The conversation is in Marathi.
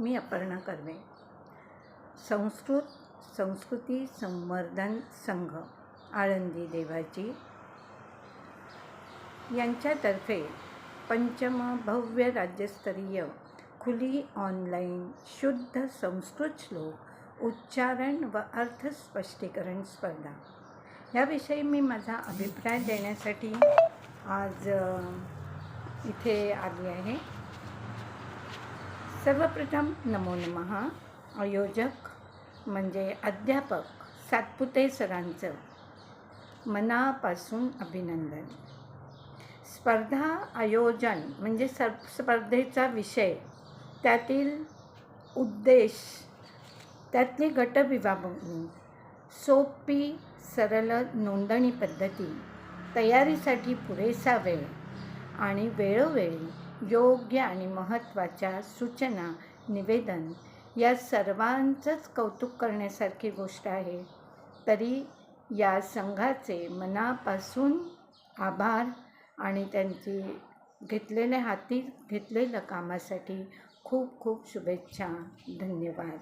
मी अपर्णा कर्वे. संस्कृत संस्कृती संवर्धन संघ आळंदी देवाची यांच्यातर्फे पंचम भव्य राज्यस्तरीय खुली ऑनलाईन शुद्ध संस्कृत श्लोक उच्चारण व अर्थ स्पष्टीकरण स्पर्धा. याविषयी मी माझा अभिप्राय देण्यासाठी आज इथे आली आहे. सर्वप्रथम नमो नमः. आयोजक म्हणजे अध्यापक सातपुते सरांचं मनापासून अभिनंदन. स्पर्धा आयोजन म्हणजे सर स्पर्धेचा विषय. त्यातील उद्देश त्यातली गटविभागणी सोपी सरळ नोंदणी पद्धती तयारीसाठी पुरेसा वेळ आणि वेळोवेळी योग्य आणि महत्त्वाच्या सूचना निवेदन या सर्वांचंच कौतुक करण्यासारखी गोष्ट आहे. तरी या संघाचे मनापासून आभार आणि त्यांची घेतलेल्या हाती घेतलेल्या कामासाठी खूप खूप शुभेच्छा. धन्यवाद.